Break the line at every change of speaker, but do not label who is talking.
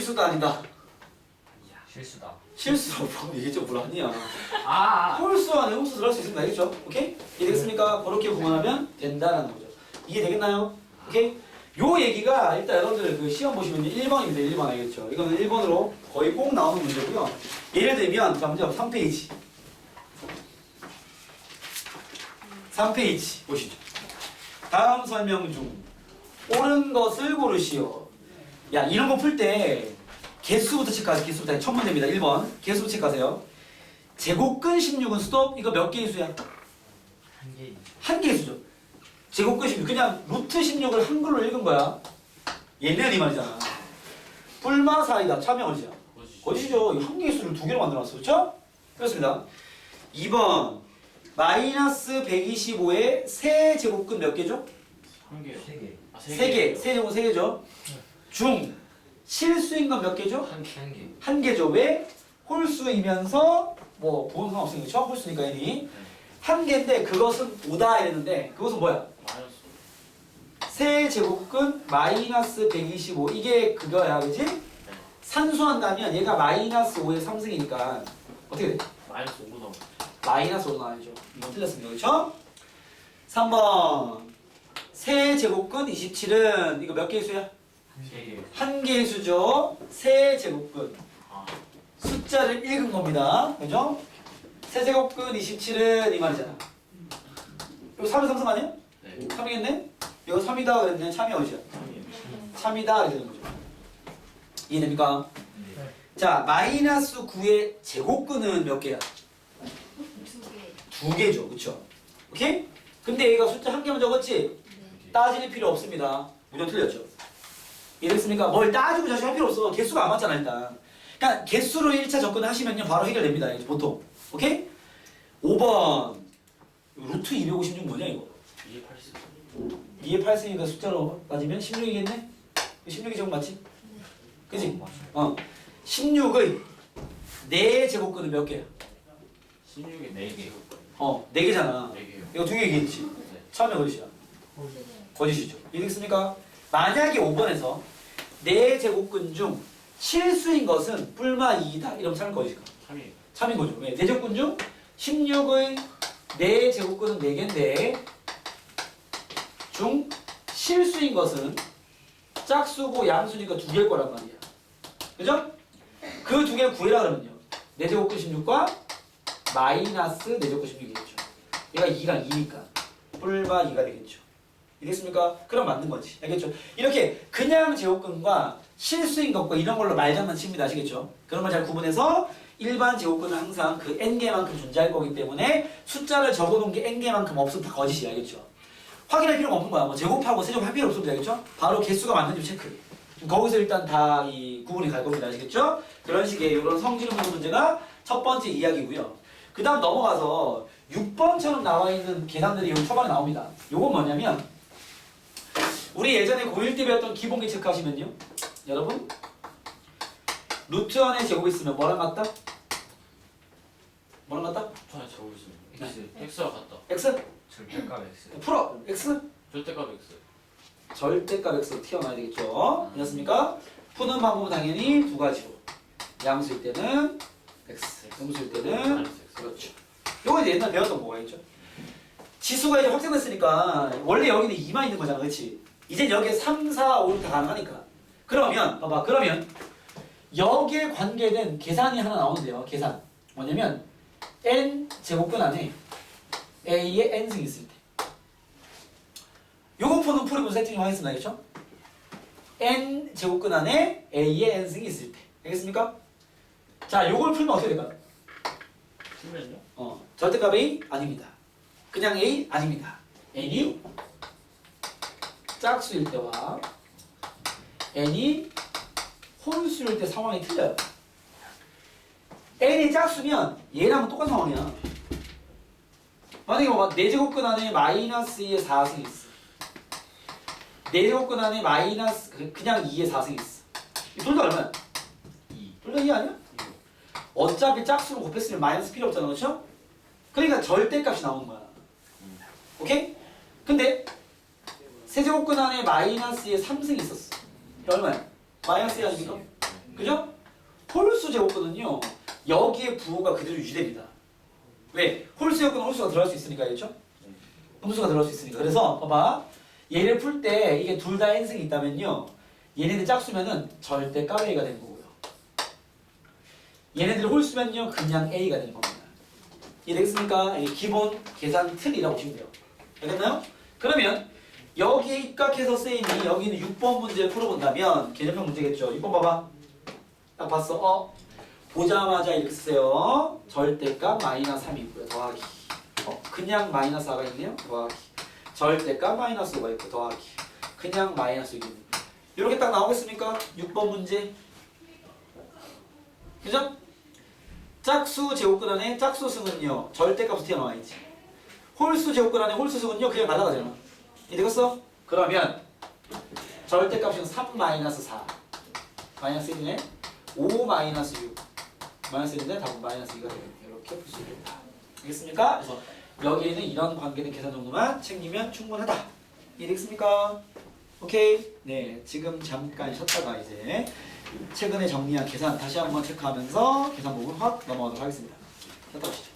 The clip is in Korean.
실수도 아니다.
실수다.
보면 이게 좀 불안이야.
아,
홀수 안에 홀수 들어갈 수 있습니다. 알겠죠? 오케이? 이해되겠습니까? 그렇게 구분하면 된다는 거죠. 이해되겠나요? 오케이? 요 얘기가 일단 여러분들 그 시험 보시면 1번입니다. 1번 알겠죠? 이거는 1번으로 거의 꼭 나오는 문제고요. 예를 들면 자 먼저 3페이지. 3페이지 보시죠. 다음 설명 중 옳은 것을 고르시오. 야 이런 거 풀 때 개수부터 체크하세요. 개수부터 첫 문제입니다. 1번 개수부터 체크하세요. 제곱근 16은 스톱 이거 몇 개의 수야?
한 개.
한 개의 수죠. 제곱근 16 그냥 루트 16을 한글로 읽은 거야. 얘는 이 말이잖아. 뿔마 사이다 참여 어디야? 거짓이죠. 한 개의 수를 두 개로 만들어놨어. 그렇죠? 그렇습니다. 2번 마이너스 125의 세 제곱근 몇 개죠?
한 개요.
세 개.
아,
세 개. 세 제곱 세 개죠. 중 실수인 건 몇 개죠?
한 개. 한 개.
한 개죠. 왜? 홀수이면서 뭐 부분 상관없으니까 그쵸? 홀수니까 얘니 한 개인데 그것은 오다 이랬는데 그것은 뭐야?
마이너스.
세 제곱근 마이너스 125 이게 그거야 그지? 산수한다면 얘가 마이너스 5의 3승이니까 어떻게 돼?
마이너스 5로 나오죠.
마이너스 5로 나와야죠 이건 틀렸습니다 그렇죠? 3번 세 제곱근 27은 이거 몇 개의 수야?
세 개.
한 개의 수죠 세 제곱근
아,
숫자를 읽은 겁니다. 그죠? 세 제곱근 27은 이 말이잖아. 이거 3의 3승 아니야?
네.
3이겠네? 이거 3이다 그랬네. 참이 어디야?
3이에요.
3이다 이렇게 되는 거죠. 이해됩니까?
네.
자, 마이너스 9의 제곱근은 몇 개야?
두 개.
두 개죠. 그쵸? 오케이? 근데 얘가 숫자 한 개만 적었지?
네.
따질 필요 없습니다. 무조건 틀렸죠. 이해됐습니까? 뭘 따지고 자식 할 필요 없어. 개수가 안 맞잖아, 일단. 그러니까 개수로 1차 접근을 하시면요. 바로 해결됩니다. 보통. 오케이? 5번. 루트 256 뭐냐, 이거?
2의 8승.
2의 8승이니까 숫자로 따지면 16이겠네? 16이 제곱 맞지? 그지? 어. 16의 4 제곱근은 몇 개야?
16에 4개.
어, 4개잖아.
4개요.
이거 두개 얘기했지?
네.
처음에 거짓이야. 거짓이죠. 이해됐습니까? 만약에 5번에서 네 제곱근 중 실수인 것은 뿔마 2이다. 이러면 참을 거짓일까?
3이에요.
참인 거죠. 왜? 대적근 중 16의 네 제곱근은 4개인데 중 실수인 것은 짝수고 양수니까 두 개일 거란 말이야. 그죠? 그 두 개를 구해라 그러면요. 4제곱근 16과 마이너스 4제곱근 16이겠죠. 얘가 2가 2니까 뿔마 2가 되겠죠. 이해됐습니까? 그럼 맞는 거지. 알겠죠? 이렇게 그냥 제곱근과 실수인 것과 이런 걸로 말장난 칩니다. 아시겠죠? 그런 걸 잘 구분해서 일반 제곱근은 항상 그 n개만큼 존재할 거기 때문에 숫자를 적어놓은 게 n개만큼 없으면 다 거짓이야. 알겠죠? 확인할 필요가 없는 거야. 뭐 제곱하고 세제곱할 필요 없습니다. 알겠죠? 바로 개수가 맞는지 체크. 거기서 일단 다 이 구분이 갈 겁니다. 아시겠죠? 그런 식의 이런 묻는 문제가 첫 번째 이야기고요. 그 다음 넘어가서 6번처럼 나와 있는 계산들이 여기 초반에 나옵니다. 요건 뭐냐면 우리 예전에 고1 때 배웠던 기본기 체크하시면요. 여러분 루트 안에 제곱 있으면 뭐랑 같다? 뭐랑 같다?
전에 적고 있습니다. X. X와 같다.
x?
절대값 X.
풀어 x?
절대값 X.
절대값 x로 튀어나와야 되겠죠. 됐습니까? 푸는 방법은 당연히 두 가지로. 양수일 때는 x, 음수일 때는
X.
그렇죠. 요거 이제 옛날 배웠던 거가 있죠. 지수가 이제 확장됐으니까 원래 여기는 2만 있는 거잖아, 그렇지? 이제 여기에 3, 4, 5다 가능하니까. 그러면 봐봐, 그러면 여기에 관계된 계산이 하나 나오는데요. 계산 뭐냐면 n 제곱근 안에 a의 n승 있을 때. 요거 푸는 풀이분 세팅 좀 하겠습니다, 그렇죠? n 제곱근 안에 a의 n승이 있을 때. 알겠습니까? 자, 요걸 풀면 어떻게 될까요?
풀면요?
어, 절대값 A 아닙니다. 그냥 A 아닙니다. n이 짝수일 때와 n이 홀수일 때 상황이 틀려요. n이 짝수면 얘랑 똑같은 상황이야. 만약에 뭐 4제곱근 안에 마이너스 2의 4승이 있어. 4제곱근 안에 마이너스 그- 그냥 2의 4승이 있어. 둘다 얼마야?
2.
둘다 2 아니야? 어차피 짝수로 곱했으면 마이너스 필요 없잖아, 그렇죠? 그러니까 절대값이 나오는 거야. 오케이? 근데 세제곱근 안에 마이너스의 3승이 있었어. 얼마야? 마이너스 2 아닙니까? 그죠? 홀수 제곱근은요 여기에 부호가 그대로 유지됩니다. 왜? 홀수 제곱근 홀수가 들어갈 수 있으니까 그렇죠? 음수가 들어갈 수 있으니까. 그래서 봐봐. 얘를 풀 때 이게 둘 다 n승이 있다면요. 얘네들 짝수면은 절대 까베이가 되는 거고요. 얘네들 홀수면요 그냥 a가 되는 겁니다. 이해되겠습니까? 기본 계산 틀이라고 보시면 돼요. 알겠나요? 그러면 여기에 입각해서 쌤이 여기는 6번 문제 풀어본다면 개념형 문제겠죠. 6번 봐봐. 딱 봤어. 어? 보자마자 이렇게 쓰세요. 절대값 마이너스 3이 있고요. 더하기. 어, 그냥 마이너스 4가 있네요. 더하기. 절대값 마이너스 5가 있고 더하기. 그냥 마이너스 6이 있네요. 이렇게 딱 나오겠습니까? 6번 문제. 그죠? 짝수 제곱근 안에 짝수승은요. 절대값으로 튀어나와 있지. 홀수 제곱근 안에 홀수승은요. 그냥 날아가잖아. 이해되겠어? 그러면 절대값은 3 마이너스 4 마이너스 1이네. 5 마이너스 6 마이너스 1인데 답은 마이너스 2가 되요 이렇게 풀수 있겠다. 알겠습니까? 그래서 여기에는 이런 관계된 계산 정도만 챙기면 충분하다. 이해되겠습니까? 오케이. 네 지금 잠깐 쉬었다가 이제 최근에 정리한 계산 다시 한번 체크하면서 계산 부분 확 넘어가도록 하겠습니다. 쉬었다 가시죠